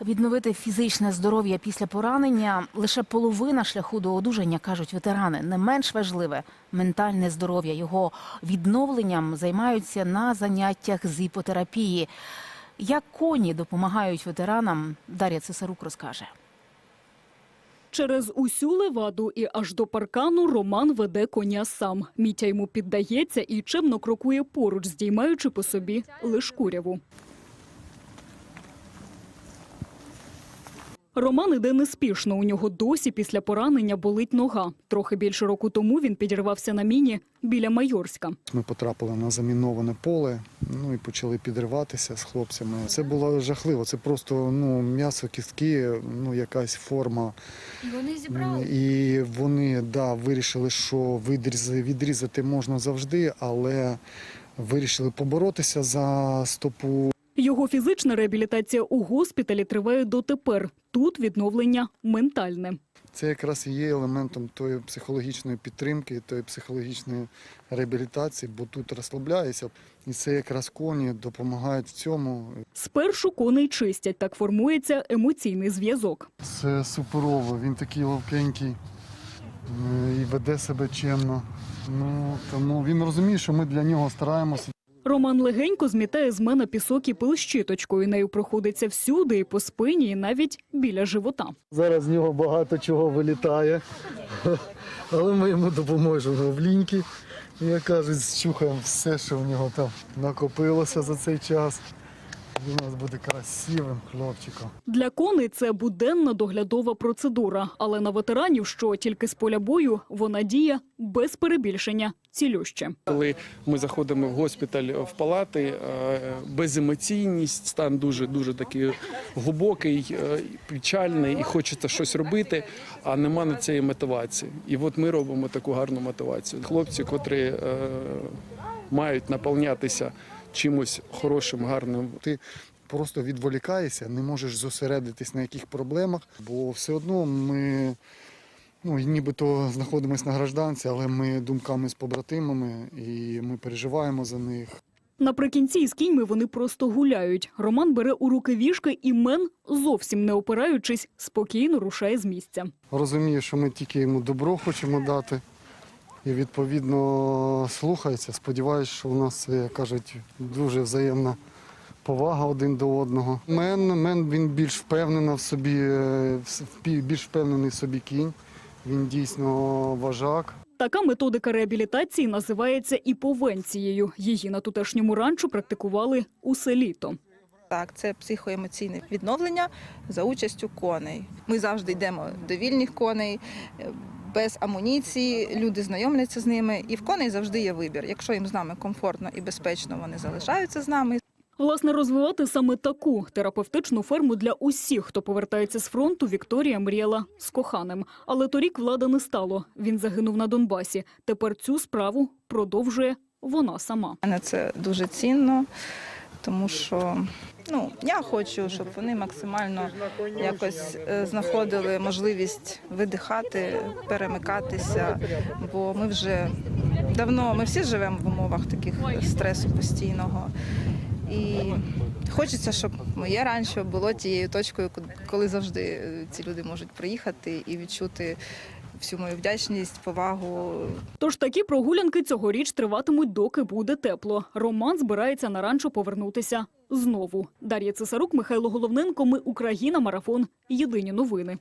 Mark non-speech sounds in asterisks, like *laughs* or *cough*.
Відновити фізичне здоров'я після поранення лише половина шляху до одужання, кажуть ветерани. Не менш важливе ментальне здоров'я. Його відновленням займаються на заняттях з іпотерапії. Як коні допомагають ветеранам, Дар'я Цесарук розкаже. Через усю леваду і аж до паркану Роман веде коня сам. Мітя йому піддається і чемно крокує поруч, здіймаючи по собі лиш куряву. Роман іде неспішно. У нього досі після поранення болить нога. Трохи більше року тому він підірвався на міні біля Майорська. Ми потрапили на заміноване поле, ну і почали підриватися з хлопцями. Це було жахливо. Це просто ну м'ясо, кістки, ну якась форма. Вони зібрали. І вони да, вирішили, що відрізати можна завжди, але вирішили поборотися за стопу. Його фізична реабілітація у госпіталі триває дотепер. Тут відновлення ментальне. Це якраз і є елементом тої психологічної підтримки, тої психологічної реабілітації, бо тут розслабляєшся. І це якраз коні допомагають в цьому. Спершу коней чистять, так формується емоційний зв'язок. Це суперово, він такий ловкенький е, і веде себе чемно. Ну, тому він розуміє, що ми для нього стараємося. Роман легенько змітає з мене пісок і пил щіточкою. Нею проходиться всюди, і по спині, і навіть біля живота. Зараз з нього багато чого вилітає, *laughs* але ми йому допоможемо в ліньки. Як кажуть, щухаємо все, що в нього там накопилося за цей час. Він у нас буде красивим хлопчиком. Для коней це буденна доглядова процедура, але на ветеранів, що тільки з поля бою, вона діє без перебільшення цілюще. Коли ми заходимо в госпіталь в палати, е, беземоційність, стан дуже дуже такий глибокий, е, печальний, і хочеться щось робити, а нема на цієї мотивації. І от ми робимо таку гарну мотивацію. Хлопці, котрі е, мають наповнятися чимось хорошим, гарним, Ти просто відволікаєшся, не можеш зосередитись на яких проблемах, бо все одно ми ну, нібито знаходимося на гражданці, але ми думками з побратимами і ми переживаємо за них. Наприкінці із кіньми вони просто гуляють. Роман бере у руки вішки і мен, зовсім не опираючись, спокійно рушає з місця. Розумію, що ми тільки йому добро хочемо дати. І відповідно слухається. Сподіваюсь, що у нас, як кажуть, дуже взаємна повага один до одного. Мен, мен він більш впевнена в собі, е, більш впевнений в собі кінь. Він дійсно вожак. Така методика реабілітації називається іповенцією. Її на тутешньому ранчо практикували усе літо. Так, це психоемоційне відновлення за участю коней. Ми завжди йдемо до вільних коней. Без амуніції люди знайомляться з ними, і в коней завжди є вибір. Якщо їм з нами комфортно і безпечно, вони залишаються з нами. Власне, розвивати саме таку терапевтичну ферму для усіх, хто повертається з фронту, Вікторія мріяла з коханим. Але торік влада не стало. Він загинув на Донбасі. Тепер цю справу продовжує вона сама. Мене це дуже цінно, тому що ну, я хочу, щоб вони максимально якось е, знаходили можливість видихати, перемикатися, бо ми вже давно, ми всі живемо в умовах таких стресу постійного. І хочеться, щоб моє ранчо було тією точкою, коли завжди е, ці люди можуть приїхати і відчути всю мою вдячність, повагу, Тож такі прогулянки цьогоріч триватимуть, доки буде тепло. Роман збирається на ранчо повернутися знову. Дар'я Цесарук, Михайло Головненко. Ми Україна. Марафон. Єдині новини.